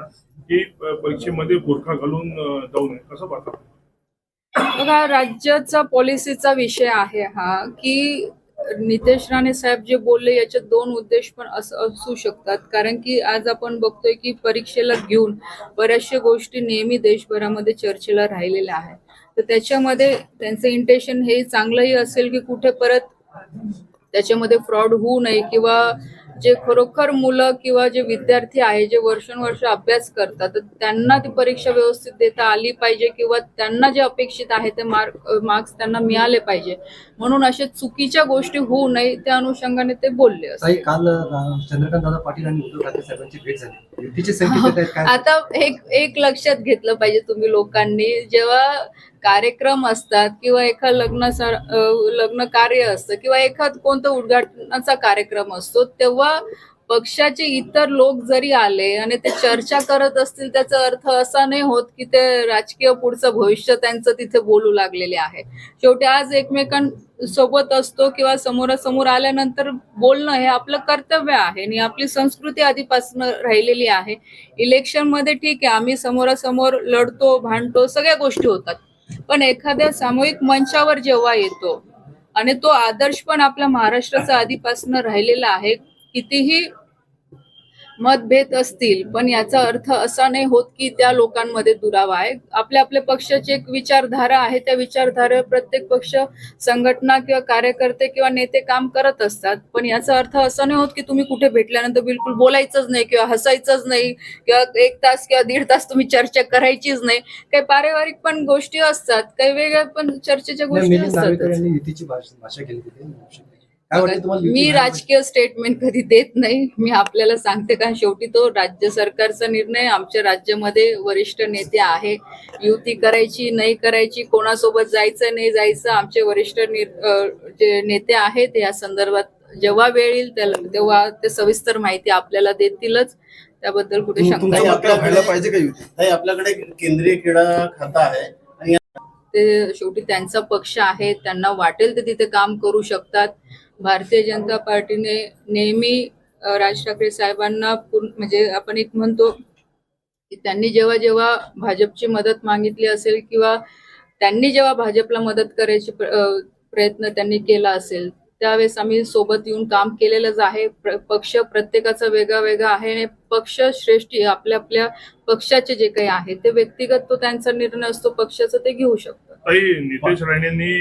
उमेदवारांना की परीक्षेमध्ये बुरखा घालून जाऊ नये कसं पाहता बघा राज्याचा पॉलिसीचा विषय आहे हा की नितेश राणे साहेब जे बोलले याचे दोन उद्देश पण असू शकतात. कारण की आज आपण बघतोय की परीक्षेला घेऊन बऱ्याचशा गोष्टी नेहमी देशभरामध्ये चर्चेला राहिलेल्या आहेत. तर त्याच्यामध्ये त्यांचं इंटेन्शन हे चांगलंही असेल की कुठे परत त्याच्यामध्ये फ्रॉड होऊ नये किंवा जे खरोखर मुलं किंवा जे विद्यार्थी आहे जे वर्षानुवर्ष अभ्यास करतात तर त्यांना ती परीक्षा व्यवस्थित देता आली पाहिजे किंवा त्यांना जे अपेक्षित आहे ते मार्क मार्क्स त्यांना मिळाले पाहिजे. म्हणून अशा चुकीच्या गोष्टी होऊ नये त्या अनुषंगाने ते बोलले असते. काल चंद्रकांत दादा पाटील आणि उद्धव ठाकरे साहेबांची भेट झाली. युतीचे काय? आता एक एक लक्षात घेतलं पाहिजे तुम्ही लोकांनी. जेव्हा कार्यक्रम असतात किंवा एखाद लग्न लग्न कार्य असतं किंवा एखाद कोणतं उद्घाटनाचा कार्यक्रम असतो तेव्हा पक्षाचे इतर लोक जरी आले आणि ते चर्चा करत असतील त्याचा अर्थ असा नाही होत की ते राजकीय पुढचं भविष्य त्यांचं तिथे बोलू लागलेले आहे. शेवटी आज एकमेकांसोबत असतो किंवा समोरासमोर आल्यानंतर बोलणं हे आपलं कर्तव्य आहे आणि आपली संस्कृती आधीपासून राहिलेली आहे. इलेक्शनमध्ये ठीक आहे आम्ही समोरासमोर लढतो भांडतो सगळ्या गोष्टी होतात. पण एखाद्या सामूहिक मंचावर जेव्हा येतो आणि तो आदर्श पण आपल्या महाराष्ट्राचा आधीपासून राहिलेला आहे कितीही मतभेद असतील पण याचा अर्थ असा नाही होत की त्या लोकांमध्ये दुरावा आहे. आपल्या आपल्या पक्षाची एक विचारधारा आहे त्या विचारधारेवर प्रत्येक पक्ष संघटना किंवा कार्यकर्ते किंवा नेते काम करत असतात. पण याचा अर्थ असा नाही होत की तुम्ही कुठे भेटल्यानंतर बिलकुल बोलायचंच नाही किंवा हसायचंच नाही किंवा एक तास किंवा दीड तास तुम्ही चर्चा करायचीच नाही. काही पारिवारिक पण गोष्टी असतात काही वेगळ्या पण चर्चेच्या गोष्टी असतात मी? राजकीय स्टेटमेंट कधी देत नाही. मी आपल्याला सांगते कारण शेवटी तो राज्य सरकारचा निर्णय आमच्या राज्यामध्ये वरिष्ठ नेते आहे. युती करायची नाही करायची कोणासोबत जायचं नाही जायचं आमचे वरिष्ठ जे नेते आहेत या संदर्भात जेव्हा वेळ येईल त्याला- तेव्हा ते सविस्तर माहिती आपल्याला देतीलच. त्याबद्दल कुठे शंका व्हायला पाहिजे का आपल्याकडे केंद्रीय क्रीडा खाता आहे आणि ते शेवटी त्यांचा पक्ष आहे त्यांना वाटेल ते तिथे काम करू शकतात. भारतीय जनता पार्टीने नेहमी राज ठाकरे साहेबांना पूर्ण म्हणजे आपण एक म्हणतो की त्यांनी जेव्हा जेव्हा भाजपची मदत मागितली असेल किंवा त्यांनी जेव्हा भाजपला मदत करायची प्रयत्न त्यांनी केला असेल त्यावेळेस आम्ही सोबत येऊन काम केलेलंच आहे. पक्ष प्रत्येकाचा वेगळा वेगळा आहे आणि पक्ष श्रेष्ठी आपल्या आपल्या पक्षाचे जे काही आहे ते व्यक्तिगत तो त्यांचा निर्णय असतो पक्षाचा ते घेऊ शकतो. नितेश राणेंनी